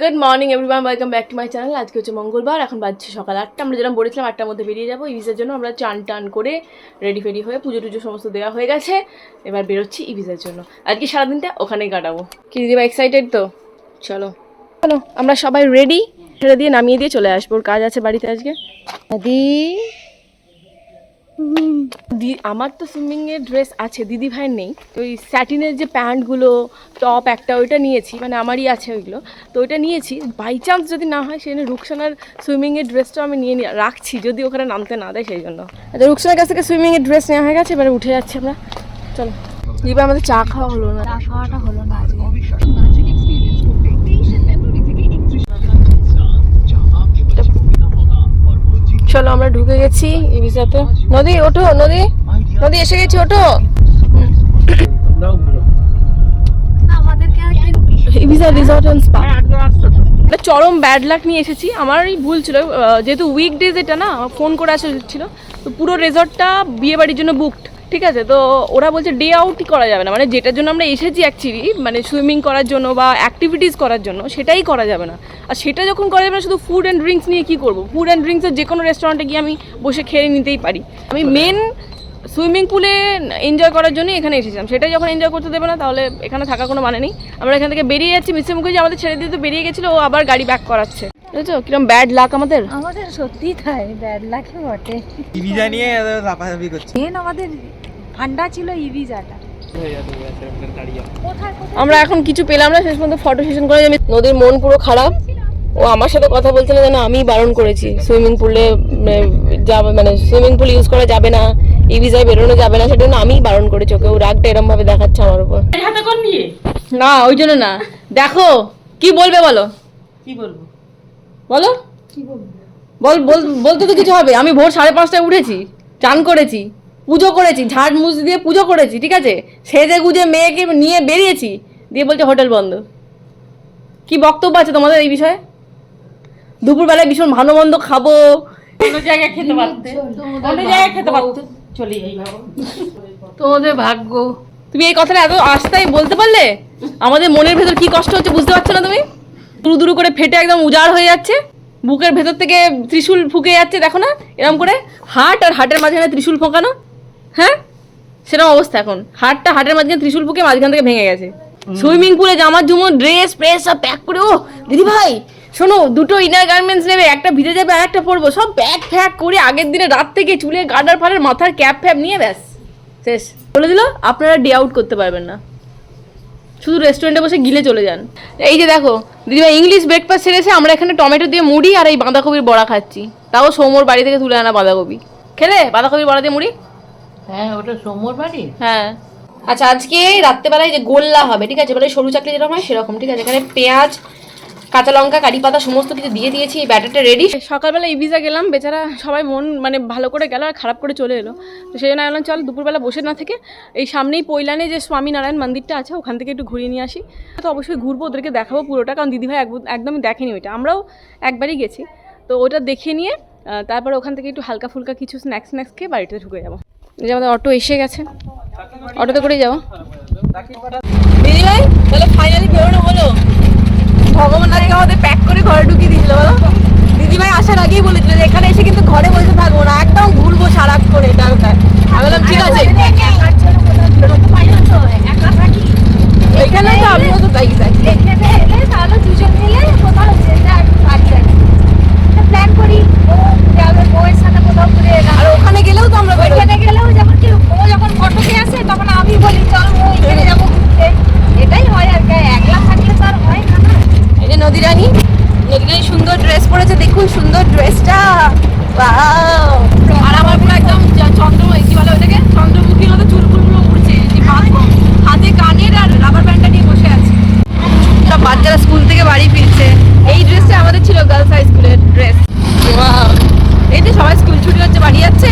Good morning everyone welcome back to my channel আজকে হচ্ছে মঙ্গলবার, এখন বাজছে সকাল আটটা। আমরা যেরকম বলেছিলাম, আটটার মধ্যে বেরিয়ে যাব। ইভিসের জন্য আমরা চান টান করে রেডি ফেডি হয়ে পুজো টুজো সমস্ত দেওয়া হয়ে গেছে। এবার বেরোচ্ছি ইভিসের জন্য। আজকে সারাদিনটা ওখানেই কাটাবো। কি দিদিবা এক্সাইটেড তো? চলো। চলো, আমরা সবাই রেডি ছেড়ে দিয়ে নামিয়ে দিয়ে চলে আসব। ওর কাজ আছে বাড়িতে আজকে। দি দি আমার তো সুইমিং এর ড্রেস আছে দিদি ভাইয়ের নেই। তো ওই স্যাটিনের যে প্যান্টগুলো টপ একটা ওইটা নিয়েছি মানে আমারই আছে ওইগুলো। তো ওইটা নিয়েছি বাই চান্স যদি না হয় সেখানে রুকসানার সুইমিং এর ড্রেসটা আমি নিয়ে রাখছি যদি ওখানে নামতে না দেয় সেই জন্য। আচ্ছা রুকসানার কাছ থেকে সুইমিং এর ড্রেস নেওয়া হয়ে গেছে এবারে উঠে যাচ্ছি আমরা। চলো। দিবা আমাদের চা খাওয়া হলো না। চা খাওয়াটা হলো না আজকে। চলো, আমরা ঢুকে গেছি ইভিসাতে নদী, ওঠো, নদী। নদী, এসে গেছি, ওঠো। রিসর্ট চরম ব্যাড লাক নিয়ে এসেছি। আমারই ভুল ছিল। যেহেতু যেহেতু উইকডেজ এটা না ফোন করে আসা ছিল। তো পুরো রেজর্টটা বিয়ে বাড়ির জন্য বুকড ঠিক আছে? তো ওরা বলছে ডে আউটই করা যাবে না। মানে যেটার জন্য আমরা এসেছি অ্যাকচুয়ালি মানে সুইমিং করার জন্য বা অ্যাক্টিভিটিস করার জন্য, সেটাই করা যাবে না। আর সেটা যখন করা যাবে না, শুধু ফুড অ্যান্ড ড্রিঙ্কস নিয়ে কী করব? ফুড অ্যান্ড ড্রিঙ্কসের যে কোনো রেস্টুরেন্টে গিয়ে আমি বসে খেয়ে নিতেই পারি। আমি মেন সুইমিং পুলে এনজয় করার জন্যই এখানে এসেছিলাম। সেটাই যখন এনজয় করতে দেবে না, তাহলে এখানে থাকা কোনো মানে নেই। আমরা এখান থেকে বেরিয়ে যাচ্ছি। মিসে মুখে আমাদের ছেড়ে দিয়ে তো বেরিয়ে গেছিল, ও আবার গাড়ি ব্যাক করাচ্ছে। বুঝেছ? কিরম ব্যাড লাক আমাদের? আমাদের সত্যি তাই ব্যাড লাগে বটে। টিভিটা নিয়ে লাফালাফি করছে। মেন আমাদের ঠান্ডা ছিল ইভিজাটা। আমরা এখন কিছু পেলাম না শেষ পর্যন্ত ফটো সেশন করে আমি নদীর মন পুরো খারাপ। ও আমার সাথে কথা বলছে না যেন আমি বারণ করেছি। সুইমিং পুলে যাবে মানে সুইমিং পুল ইউজ করা যাবে না ইভিজায় বেরোনো যাবে না সেটা আমি বারণ করেছি। ওকে ও রাগটা এরম ভাবে দেখাচ্ছে আমার উপর। না ওই জন্য না। দেখো কি বলবে বলো? কি বলব? বলো। বল বল বলতে তো কিছু হবে। আমি ভোর সাড়ে পাঁচটায় উঠেছি চান করেছি পুজো করেছি ঝাড় মুছ দিয়ে পুজো করেছি ঠিক আছে? সেজে গুজে মেয়েকে নিয়ে বেরিয়েছি দিয়ে বলছে হোটেল বন্ধ। কি বক্তব্য আছে তোমাদের এই বিষয়ে? দুপুরবেলায় ভীষণ ভালো মন্দ খাব। অন্য জায়গায় খেতে পারতে। অন্য জায়গায় খেতে পারতে। চলে যাই। তোমাদের ভাগ্য। তুমি এই কথাটা এত আস্তায় বলতে পারলে? আমাদের মনের ভেতর কি কষ্ট হচ্ছে বুঝতে পারছ না তুমি? দুরু দুরু করে ফেটে একদম উজাড় হয়ে যাচ্ছে। বুকের ভেতর থেকে ত্রিশূল ফুকে যাচ্ছে দেখো না? এরকম করে হাট আর হাটের মাঝখানে ত্রিশূল ফোঁকানো হ্যাঁ? সেরকম অবস্থা এখন। হাটটা হাটের মাঝখানে ত্রিশূল ফুকে মাঝখান থেকে ভেঙে গেছে। সুইমিং পুলে জামা জুমো ড্রেস প্রেস সব প্যাক করে ও দিদি ভাই শোনো দুটো ইনার গার্মেন্টস নেবে একটা ভিজে যাবে আর একটা পরবো সব প্যাক ফ্যাক করে আগের দিনে রাত থেকে চুলে গার্ডার ফাড়ার মাথার ক্যাপ ফ্যাপ নিয়ে ব্যাস শেষ। বলে দিল আপনারা ডে আউট করতে পারবেন না। শুধু রেস্টুরেন্টে বসে গিলে চলে যান। এই যে দেখো দিদিভাই ইংলিশ ব্রেকফাস্ট সেরেছে আমরা এখানে টমেটো দিয়ে মুড়ি আর এই বাঁধাকপির বড়া খাচ্ছি। তাও সৌমর বাড়ি থেকে তুলে আনা বাঁধাকপি। খেলে? বাঁধাকপির বড়া দিয়ে মুড়ি? হ্যাঁ ওটা সৌমোর বাড়ি? হ্যাঁ। আচ্ছা আজকে রাত্রেবেলায় যে গোল্লা হবে ঠিক আছে? মানে সরু চাকরি যেরকম হয় সেরকম ঠিক আছে? এখানে পেঁয়াজ কাঁচা লঙ্কা কারি পাতা সমস্ত কিছু দিয়ে দিয়েছি এই ব্যাটারটা রেডি সকালবেলা ইভিজা গেলাম বেচারা সবাই মন মানে ভালো করে গেল আর খারাপ করে চলে এলো। তো সেই জন্য বললাম চল দুপুরবেলা বসে না থেকে এই সামনেই পৈলানে যে স্বামীনারায়ণ মন্দিরটা আছে ওখান থেকে একটু ঘুরিয়ে নিয়ে আসি। তো অবশ্যই ঘুরবো ওদেরকে দেখাবো পুরোটা কারণ দিদিভাই একদমই দেখেনি ওইটা। আমরাও একবারই গেছি। তো ওটা দেখে নিয়ে তারপরে ওখান থেকে একটু হালকা ফুলকা কিছু স্ন্যাক্স স্ন্যাক্স খেয়ে বাড়িতে ঢুকে যাব। যে আমাদের অটো এসে গেছে। অটোতে করেই যাব। দিদিভাই তাহলে ফাইনালি বেরোনো হলো। ভগবান আজকে আমাদের প্যাক করে ঘরে ঢুকিয়ে দিয়েছিল বলো দিদি ভাই আসার আগেই বলেছিল যে এখানে এসে কিন্তু ঘরে বসে থাকব না একদম ঘুরবো সারাক করে এটা ওটা আমি বললাম ঠিক আছে। এখানে তো আমিও তো তাই যাই এখানে এলে তাহলে দুজন মিলে কোথাও যেতে আর বাড়ি যাব প্ল্যান করি ও যাবে বউয়ের সাথে কোথাও ঘুরে এলাম আর ওখানে গেলেও তো আমরা বেরোই। ওইখানে গেলেও যখন কি ও যখন ফটোতে আসে তখন আমি বলি চল ও এখানে যাব ঘুরতে এটাই হয় আর কি একলা থাকলে তো আর হয় না না এই যে নদী রানী নদী রানী সুন্দর ড্রেস পরেছে দেখুন সুন্দর ড্রেসটা আর আমার পুরো একদম চ- চন্দ্র কি বলে ওটাকে চন্দ্রমুখীর মতো চুলকুলগুলো উড়ছে যে বাঁধ হাতে কানের আর রাবার ব্যান্ডটা নিয়ে বসে আছে সব বাচ্চারা স্কুল থেকে বাড়ি ফিরছে এই ড্রেসটা আমাদের ছিল গার্লস হাই স্কুলের ড্রেস এই যে সবাই স্কুল ছুটি হচ্ছে বাড়ি যাচ্ছে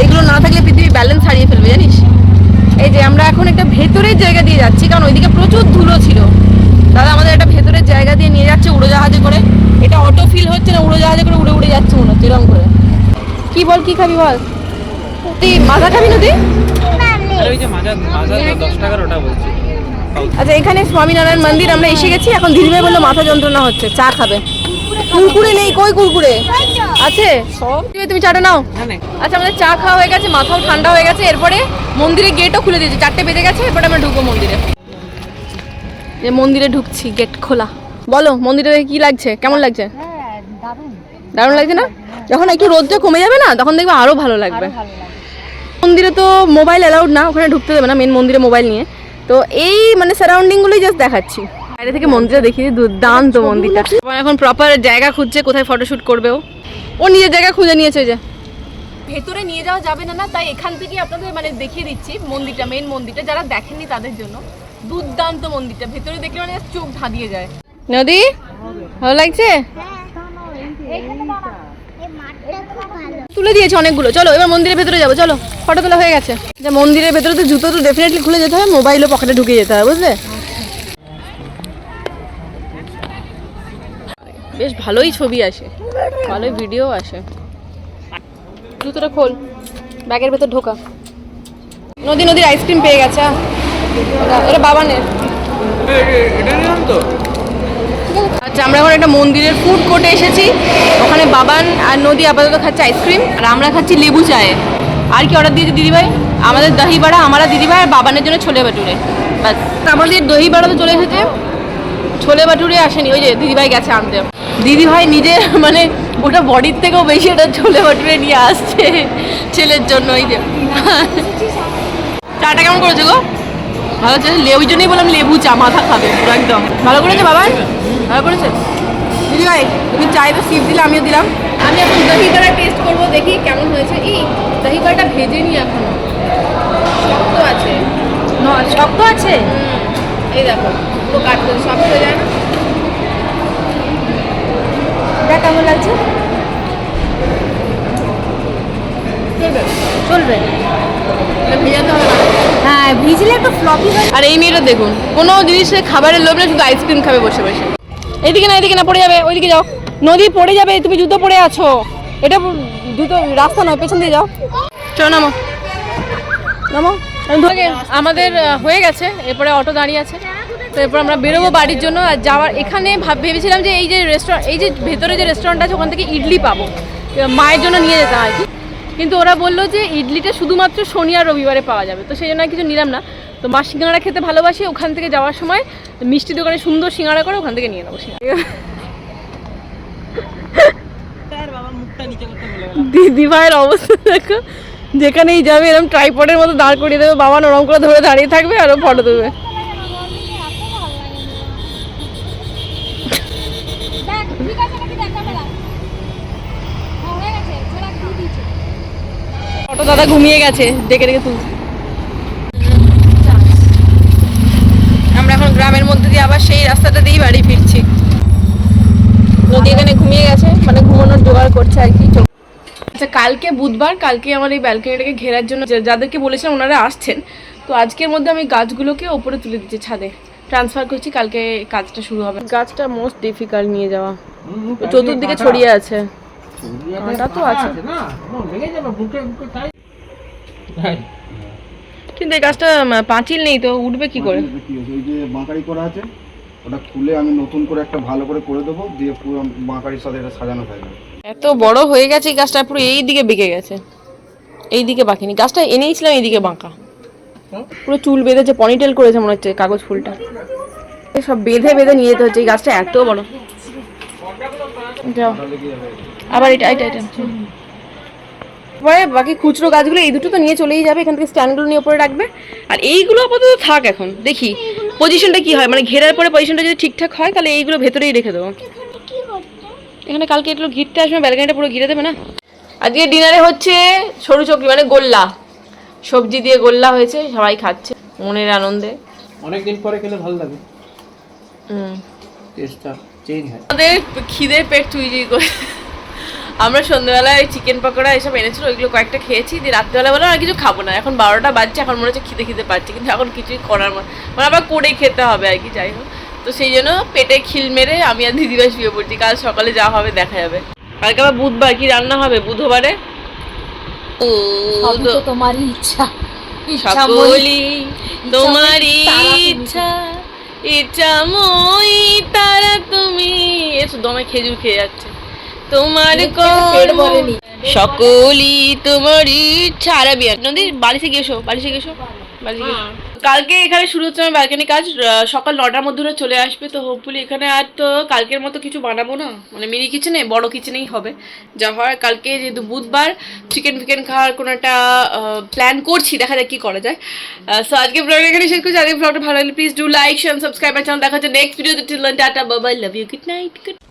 এইগুলো না থাকলে পৃথিবী ব্যালেন্স হারিয়ে ফেলবে জানিস এই যে আমরা এখন একটা ভেতরের জায়গা দিয়ে যাচ্ছি কারণ ওইদিকে প্রচুর ধুলো ছিল। দাদা আমাদের একটা ভেতরের জায়গা দিয়ে নিয়ে যাচ্ছে উড়োজাহাজে করে। এটা অটো ফিল হচ্ছে না উড়োজাহাজে করে উড়ে উড়ে যাচ্ছে মনে হচ্ছে এরকম করে। কি বল কি খাবি বল? তুই মাজা খাবি না তুই? ওই যে মাজা মাজা দশ টাকার ওটা বলছি। আচ্ছা এখানে স্বামীনারায়ণ মন্দির আমরা এসে গেছি এখন দিদিভাই বলল মাথা যন্ত্রণা হচ্ছে চা খাবে। কুরকুরে নেই কই কুরকুরে? আছে? সব। তুমি চাটা নাও। আচ্ছা আমাদের চা খাওয়া হয়ে গেছে মাথাও ঠান্ডা হয়ে গেছে এরপরে মন্দিরের গেটও খুলে দিয়েছে চারটে বেজে গেছে এরপরে আমরা ঢুকবো মন্দিরে। যে মন্দিরে ঢুকছি গেট খোলা। বলো মন্দিরে কি লাগছে? কেমন লাগছে? দারুণ দারুণ লাগছে না? যখন একটু রোদটা কমে যাবে না তখন দেখবে আরও ভালো লাগবে। মন্দিরে তো মোবাইল অ্যালাউড না ওখানে ঢুকতে দেবে না মেন মন্দিরে মোবাইল নিয়ে। তো এই মানে সারাউন্ডিংগুলোই জাস্ট দেখাচ্ছি। বাইরে থেকে মন্দিরে দেখিয়ে দুর্দান্ত মন্দিরটা। এখন প্রপার জায়গা খুঁজছে কোথায় ফটোশুট করবে ও। ও নিজের জায়গা খুঁজে নিয়েছে যে। ভেতরে নিয়ে যাওয়া যাবে না না তাই এখান থেকে আপনাদের মানে দেখিয়ে দিচ্ছি মন্দিরটা মেন মন্দিরটা যারা দেখেননি তাদের জন্য। দুর্দান্ত মন্দিরটা ভেতরে দেখলে মানে চোখ ধাঁধিয়ে যায়। নদী ভালো লাগছে? তুলে দিয়েছে অনেকগুলো। চলো এবার মন্দিরের ভেতরে যাব চলো। ফটো তোলা হয়ে গেছে। যে মন্দিরের ভেতরে তো জুতো তো ডেফিনেটলি খুলে যেতে হবে মোবাইলও পকেটে ঢুকে যেতে হবে বুঝলে? বেশ ভালোই ছবি আসে ভালোই ভিডিও আসে। জুতোটা খোল ব্যাগের ভেতর ঢোকা। নদী নদীর আইসক্রিম পেয়ে গেছে এটা বাবানের এটা তো? আচ্ছা আমরা এখন একটা মন্দিরের ফুড কোর্টে এসেছি। ওখানে বাবান আর নদী আপাতত খাচ্ছে আইসক্রিম আর আমরা খাচ্ছি লেবু চায়ে। আর কি অর্ডার দিয়েছে দিদিভাই? আমাদের দহি বাড়া আমরা দিদিভাই আর বাবানের জন্য ছোলে বাটুরে ব্যাস আমাদের দহি বাড়া তো চলে এসেছে, ছোলে বাটুরে আসেনি। ওই যে দিদিভাই গেছে আনতে। দিদিভাই নিজে মানে ওটা বডির থেকেও বেশি এটা ছোলে বাটুরে নিয়ে আসছে ছেলের জন্য, ওই যে। চাটা কেমন করেছে গো? ভালো হচ্ছে? লে- ওই জন্যই বললাম লেবু চা, মাথা খাবে, পুরো একদম। ভালো করেছে বাবা ভালো করেছে? দিদি ভাই তুমি চাই তো সিপ দিলে আমিও দিলাম। আমি এখন দহি বড়া টেস্ট করব দেখি কেমন হয়েছে। এই দহি বড়াটা ভেজে নি এখনও। শক্ত আছে। শক্ত আছে? এই দেখো পুরো কাট করে শক্ত হয়ে যায় না? দেখ কেমন লাগছে। চলবে। চলবে। ভেজাতে হবে না। হ্যাঁ ভিজলে একটু ফ্লপি হয়ে। আর এই মেয়েটা দেখুন কোনো জিনিসে খাবারের লোভ না শুধু আইসক্রিম খাবে বসে বসে। এইদিকে না, এদিকে না, পড়ে যাবে, ওইদিকে যাও। নদী পড়ে যাবে, তুমি জুতো পরে আছো। এটা জুতো রাস্তা নয়, পেছন দিয়ে যাও। চলো নামো। নামো। আমি আমাদের হয়ে গেছে, এরপরে অটো দাঁড়িয়ে আছে। তো এরপর আমরা বেরোবো বাড়ির জন্য, আর যাওয়ার, এখানে ভাব, ভেবেছিলাম যে এই যে রেস্টুরেন্ট এই যে ভেতরে যে রেস্টুরেন্ট আছে, ওখান থেকে ইডলি পাবো। মায়ের জন্য নিয়ে যেতাম আর কি। কিন্তু ওরা বলল যে ইডলিটা শুধুমাত্র শনি আর রবিবারে পাওয়া যাবে। তো সেই জন্য কিছু নিলাম না। তো মা সিঙ্গারা খেতে ভালোবাসি ওখান থেকে যাওয়ার সময় মিষ্টি দোকানে সুন্দর সিঙ্গারা করে ওখান থেকে নিয়ে নেব দিদি ভাইয়ের অবস্থা দেখো যেখানেই যাবে এরকম ট্রাইপডের মতো দাঁড় করিয়ে দেবে বাবা নরম করে ধরে দাঁড়িয়ে থাকবে আর ফটো দেবে। ক্যামেরা? হ্যাঁ ফটো দাদা ঘুমিয়ে গেছে ডেকে ডেকে তুলছে আমরা এখন গ্রামের মধ্যে দিয়ে আবার সেই রাস্তাটা দিয়েই বাড়ি ফিরছি। নদী এখানে ঘুমিয়ে গেছে মানে ঘুমানোর জোগাড় করছে আর কি। আচ্ছা কালকে বুধবার কালকে আমার এই ব্যালকনিটাকে ঘেরার জন্য যাদেরকে বলেছিলাম ওনারা আসছেন। তো আজকের মধ্যে আমি গাছগুলোকে ওপরে তুলে দিচ্ছি ছাদে। ট্রান্সফার করছি কালকে কাজটা শুরু হবে। গাছটা মোস্ট ডিফিকাল্ট নিয়ে যাওয়া। চতুর্দিকে ছড়িয়ে আছে। কাঁটা তো আছে। না লেগে যাবে বুকে বুকে তাই কিন্তু এই গাছটা পাঁচিল নেই তো উঠবে কি করে? কি হয়েছে? ওই যে বাঁকারি করা আছে ওটা খুলে আমি নতুন করে একটা ভালো করে করে দেবো দিয়ে পুরো বাঁকারির সাথে এটা সাজানো হয়ে যাবে। এত বড় হয়ে গেছে এই গাছটা পুরো এই দিকে বেঁকে গেছে। এই দিকে বাঁকেনি গাছটা এনেইছিলাম এই দিকে বাঁকা পুরো চুল বেঁধেছে পনিটেল করেছে মনে হচ্ছে কাগজ ফুলটা। সব বেঁধে বেঁধে নিয়ে যেতে হচ্ছে এই গাছটা এত বড়। যাও। আবার এটা এটা এটা। পরে বাকি খুচরো গাছগুলো এই দুটো তো নিয়ে চলেই যাবে এখান থেকে স্ট্যান্ডগুলো নিয়ে উপরে রাখবে। আর এইগুলো আপাতত থাক এখন দেখি। পজিশনটা কি হয়? মানে ঘেরার পরে পজিশনটা যদি ঠিকঠাক হয় তাহলে এইগুলো ভেতরেই রেখে দেবো। এখানে কালকে একটু ঘিরতে আসবে ব্যালকানিটা পুরো ঘিরে দেবে না? আজকে ডিনারে হচ্ছে সরু চকরি মানে গোল্লা। সবজি দিয়ে গোল্লা হয়েছে সবাই খাচ্ছে মনের আনন্দে। অনেকদিন পরে খেলে ভালো লাগে। হুম। টেস্টটা চেঞ্জ হয়। আমাদের খিদের পেট চুই করে। আমরা সন্ধ্যাবেলায় চিকেন পকোড়া এসব এনেছিল ওইগুলো কয়েকটা খেয়েছি দিয়ে রাত্রেবেলা বললাম আর কিছু খাব না। এখন বারোটা বাজছে এখন মনে হচ্ছে খিদে খিদে পাচ্ছে কিন্তু এখন কিছুই করার মতো মানে আবার করেই খেতে হবে আর কি যাই হোক। তো সেই জন্য পেটে খিল মেরে আমি আর দিদিভাই শুয়ে পড়ছি। কাল সকালে যা হবে দেখা যাবে। কালকে আবার বুধবার কি রান্না হবে বুধবারে? তোমারই ইচ্ছা। সকলি তোমারই ইচ্ছা ইচ্ছা। মই তারা তুমি। এসো দমে খেজুর খেয়ে যাচ্ছে। তোমার সকলি তোমারই ইচ্ছা। আরবি নদী বাড়িতে গেছো বাড়িতে গেছো কালকে এখানে শুরু হচ্ছে আমার ব্যালকানি কাজ সকাল নটার মধ্যে চলে আসবে তো হোপফুলি এখানে আর তো কালকের মতো কিছু বানাবো না। মানে মিনি কিচেনে বড় কিচেনেই হবে। যা হয় কালকে যেহেতু বুধবার চিকেন ফিকেন খাওয়ার কোনো একটা প্ল্যান করছি দেখা যাক কী করা যায়। সো আজকে ব্লগ এখানে শেষ করছি। আজকে ব্লগটা ভালো লাগলে please do like share subscribe my channel দেখা হচ্ছে নেক্সট ভিডিওতে টিল টাটা বাবাই love you good night good